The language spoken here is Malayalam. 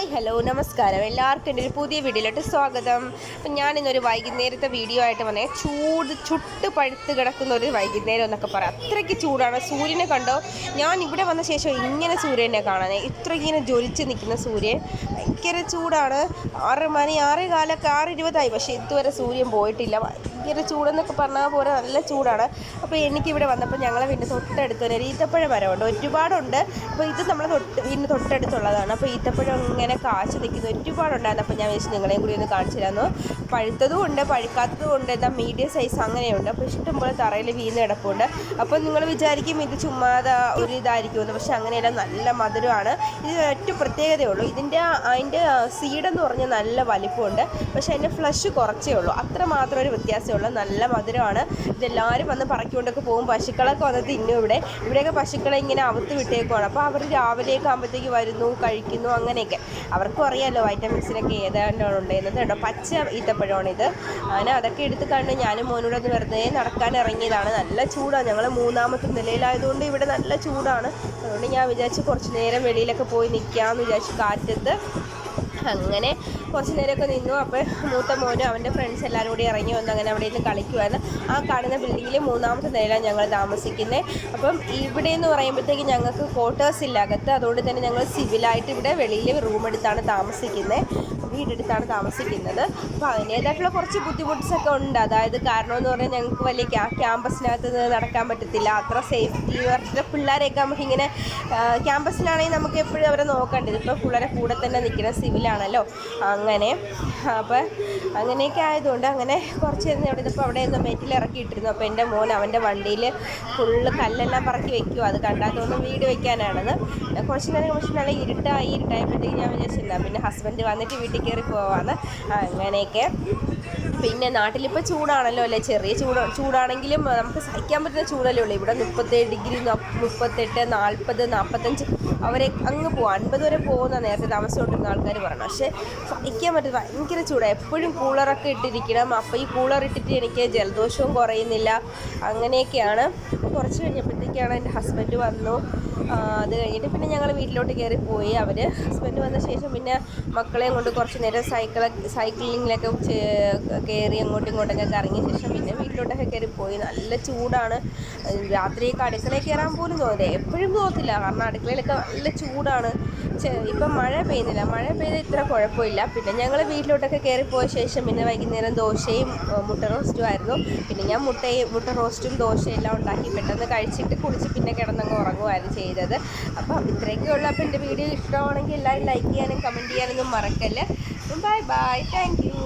ഹായ് ഹലോ നമസ്കാരം. എല്ലാവർക്കും എന്റെ ഒരു പുതിയ വീഡിയോയിലോട്ട് സ്വാഗതം. അപ്പം ഞാനിന്നൊരു വൈകുന്നേരത്തെ വീഡിയോ ആയിട്ട് വന്നേ. ചൂട് ചുട്ട് പഴുത്ത് കിടക്കുന്ന ഒരു വൈകുന്നേരം എന്നൊക്കെ പറയാം. അത്രയ്ക്ക് ചൂടാണ്. സൂര്യനെ കണ്ടോ? ഞാൻ ഇവിടെ വന്ന ശേഷം ഇങ്ങനെ സൂര്യനെ കാണാൻ ഇത്ര ഇങ്ങനെ ജ്വലിച്ച് നിൽക്കുന്ന സൂര്യൻ ഭയങ്കര ചൂടാണ്. ആറ് മണി ആറ് കാലൊക്കെ ആറ് ഇരുപതായി. പക്ഷേ ഇതുവരെ സൂര്യൻ പോയിട്ടില്ല. ഭയങ്കര ചൂടെന്നൊക്കെ പറഞ്ഞാൽ പോലെ നല്ല ചൂടാണ്. അപ്പോൾ എനിക്കിവിടെ വന്നപ്പോൾ ഞങ്ങളെ വീടിന്റെ തൊട്ടടുത്ത് ഒരു ഈത്തപ്പഴ മരമുണ്ട്. ഒരുപാടുണ്ട്. അപ്പോൾ ഇത് നമ്മൾ തൊട്ട് വീടിന്റെ തൊട്ടടുത്തുള്ളതാണ്. അപ്പോൾ ഈത്തപ്പഴം ഇങ്ങനെ കാച്ചു നിൽക്കുന്ന. ഒരുപാടുണ്ടായിരുന്നു. അപ്പോൾ ഞാൻ വിചാരിച്ചു നിങ്ങളെയും കൂടി ഒന്ന് കാണിച്ചു തരാമെന്നു പഴുത്തതും ഉണ്ട് പഴുക്കാത്തതും ഉണ്ട്. എന്നാൽ മീഡിയം സൈസ് അങ്ങനെയുണ്ട്. അപ്പോൾ ഇഷ്ടംപോലെ തറയിൽ വീണ് കിടപ്പുണ്ട്. അപ്പോൾ നിങ്ങൾ വിചാരിക്കും ഇത് ചുമ്മാതെ ഒരു ഇതായിരിക്കുമെന്ന്. പക്ഷേ അങ്ങനെയല്ല നല്ല മധുരമാണ്. ഇത് ഏറ്റവും പ്രത്യേകതയുള്ളൂ ഇതിന്റെ അതിന്റെ സീഡെന്ന് പറഞ്ഞാൽ നല്ല വലിപ്പമുണ്ട്. പക്ഷേ അതിന്റെ ഫ്ലഷ് കുറച്ചേ ഉള്ളൂ. അത്ര മാത്രം ഒരു വ്യത്യാസമേ ഉള്ളൂ നല്ല മധുരമാണ്. ഇതെല്ലാവരും വന്ന് പറക്കിക്കൊണ്ടൊക്കെ പോകും. പശുക്കളൊക്കെ വന്ന് തിന്നും ഇവിടെ. ഇവിടെയൊക്കെ പശുക്കളെ ഇങ്ങനെ അവത്ത് വിട്ടേക്കുവാണ്. അപ്പോൾ അവർ രാവിലെയൊക്കെ ആകുമ്പോഴത്തേക്ക് വരുന്നു കഴിക്കുന്നു അങ്ങനെയൊക്കെ. അവർക്കും അറിയാമല്ലോ വൈറ്റമിൻസിനൊക്കെ ഏതാണ്ടാണ് ഉണ്ടായിരുന്നത് കേട്ടോ പച്ച ഈത്തപ്പഴമാണ് ഇത്. അങ്ങനെ അതൊക്കെ എടുത്ത് കണ്ട് ഞാനും മോനോട് വെറുതെ നടക്കാൻ ഇറങ്ങിയതാണ്. നല്ല ചൂടാണ്. ഞങ്ങൾ മൂന്നാമത്തെ നിലയിലായതുകൊണ്ട് ഇവിടെ നല്ല ചൂടാണ്. അതുകൊണ്ട് ഞാൻ വിചാരിച്ചു കുറച്ച് നേരം വെളിയിലൊക്കെ പോയി നിൽക്കാമെന്ന് വിചാരിച്ചു കാറ്റത്ത്. അങ്ങനെ കുറച്ച് നേരമൊക്കെ നിന്നു. അപ്പോൾ മൂത്ത മോനും അവന്റെ ഫ്രണ്ട്സ് എല്ലാവരും കൂടി ഇറങ്ങി വന്നു. അങ്ങനെ അവിടെ നിന്ന് കളിക്കുമായിരുന്നു ആ കാണുന്ന ബിൽഡിങ്ങിൽ മൂന്നാമത്തെ നിലയിലാണ് ഞങ്ങൾ താമസിക്കുന്നത് അപ്പം ഇവിടെ എന്ന് പറയുമ്പോഴത്തേക്ക് ഞങ്ങൾക്ക് ക്വാർട്ടേഴ്സ് ഇല്ല അകത്ത്. അതുകൊണ്ട് തന്നെ ഞങ്ങൾ സിവിലായിട്ട് ഇവിടെ വെളിയിൽ റൂം എടുത്താണ് താമസിക്കുന്നത് വീടെടുത്താണ് താമസിക്കുന്നത്. അപ്പോൾ അതിന്റേതായിട്ടുള്ള കുറച്ച് ബുദ്ധിമുട്ട്സൊക്കെ ഉണ്ട്. അതായത് കാരണം എന്ന് പറഞ്ഞാൽ ഞങ്ങൾക്ക് വലിയ ക്യാ ക്യാമ്പസിനകത്ത് നടക്കാൻ പറ്റത്തില്ല. അത്ര സേഫ്റ്റി പറഞ്ഞിട്ട് പിള്ളേരെയൊക്കെ നമുക്കിങ്ങനെ ക്യാമ്പസിലാണെങ്കിൽ നമുക്ക് എപ്പോഴും അവരെ നോക്കേണ്ടത് ഇപ്പോൾ പിള്ളേരെ കൂടെ തന്നെ നിൽക്കണം. സിവിലാണല്ലോ അങ്ങനെ. അപ്പോൾ അങ്ങനെയൊക്കെ ആയതുകൊണ്ട് അങ്ങനെ കുറച്ച് നേരം അവിടെ ഇതിപ്പോൾ അവിടെ നിന്ന് മെറ്റിൽ ഇറക്കിയിട്ടിരുന്നു. അപ്പോൾ എന്റെ മോൻ അവന്റെ വണ്ടിയിൽ ഫുള്ള് കല്ലെല്ലാം പറക്കി വെക്കുമോ അത് കണ്ടാൽ വീട് വെക്കാനാണെന്ന്. കുറച്ച് നേരം കുറച്ച് നല്ല ഇരുട്ടായി ഇരുട്ടായപ്പോഴത്തേക്ക് ഞാൻ വിചാരിച്ചില്ല പിന്നെ ഹസ്ബൻഡ് വന്നിട്ട് വീട്ടിൽ കയറി പോവാന്ന്. അങ്ങനെയൊക്കെ. പിന്നെ നാട്ടിലിപ്പോൾ ചൂടാണല്ലോ അല്ലേ? ചെറിയ ചൂട് ചൂടാണെങ്കിലും നമുക്ക് സഹിക്കാൻ പറ്റുന്ന ചൂടല്ലേ ഉള്ളൂ. ഇവിടെ മുപ്പത്തേഴ് ഡിഗ്രി മുപ്പത്തെട്ട് നാൽപ്പത് നാൽപ്പത്തഞ്ച് അവരെ അങ്ങ് പോകും അൻപത് വരെ പോകുന്ന നേരത്തെ താമസിച്ചുകൊണ്ടിരുന്ന ആൾക്കാർ പറഞ്ഞു പക്ഷേ സഹിക്കാൻ പറ്റും ഭയങ്കര ചൂടാണ് എപ്പോഴും കൂളറൊക്കെ ഇട്ടിരിക്കണം. അപ്പോൾ ഈ കൂളർ ഇട്ടിട്ട് എനിക്ക് ജലദോഷവും കുറയുന്നില്ല. അങ്ങനെയൊക്കെയാണ്. കുറച്ച് കഴിഞ്ഞപ്പോഴത്തേക്കാണ് എന്റെ ഹസ്ബൻഡ് വന്നു. അത് കഴിഞ്ഞിട്ട് പിന്നെ ഞങ്ങൾ വീട്ടിലോട്ട് കയറി പോയി. അവർ ഹസ്ബൻഡ് വന്ന ശേഷം പിന്നെ മക്കളെയും കൊണ്ട് കുറച്ച് നേരം സൈക്കിൾ സൈക്ലിങ്ങിലൊക്കെ കയറി അങ്ങോട്ടും ഇങ്ങോട്ടൊക്കെ കറങ്ങിയ ശേഷം പിന്നെ വീട്ടിലോട്ടൊക്കെ കയറി പോയി. നല്ല ചൂടാണ്. രാത്രിയൊക്കെ അടുക്കളയിൽ കയറാൻ പോലും തോന്നില്ല. എപ്പോഴും തോന്നത്തില്ല കാരണം അടുക്കളയിലൊക്കെ നല്ല ചൂടാണ്. ഇപ്പം മഴ പെയ്യുന്നില്ല. മഴ പെയ്ത ഇത്ര കുഴപ്പമില്ല. പിന്നെ ഞങ്ങൾ വീട്ടിലോട്ടൊക്കെ കയറി പോയ ശേഷം പിന്നെ വൈകുന്നേരം ദോശയും മുട്ട റോസ്റ്റും ആയിരുന്നു. പിന്നെ ഞാൻ മുട്ടയും മുട്ട റോസ്റ്റും ദോശയും എല്ലാം ഉണ്ടാക്കി പെട്ടെന്ന് കഴിച്ചിട്ട് കുടിച്ച് പിന്നെ കിടന്നങ്ങ് ഉറങ്ങുമായിരുന്നു ചെയ്തത്. അപ്പം ഇത്രയൊക്കെ ഉള്ളൂ. അപ്പോൾ എന്റെ വീഡിയോ ഇഷ്ടമാണെങ്കിൽ എല്ലാവരും ലൈക്ക് ചെയ്യാനും കമന്റ് ചെയ്യാനൊന്നും മറക്കല്ലേ. Bye bye thank you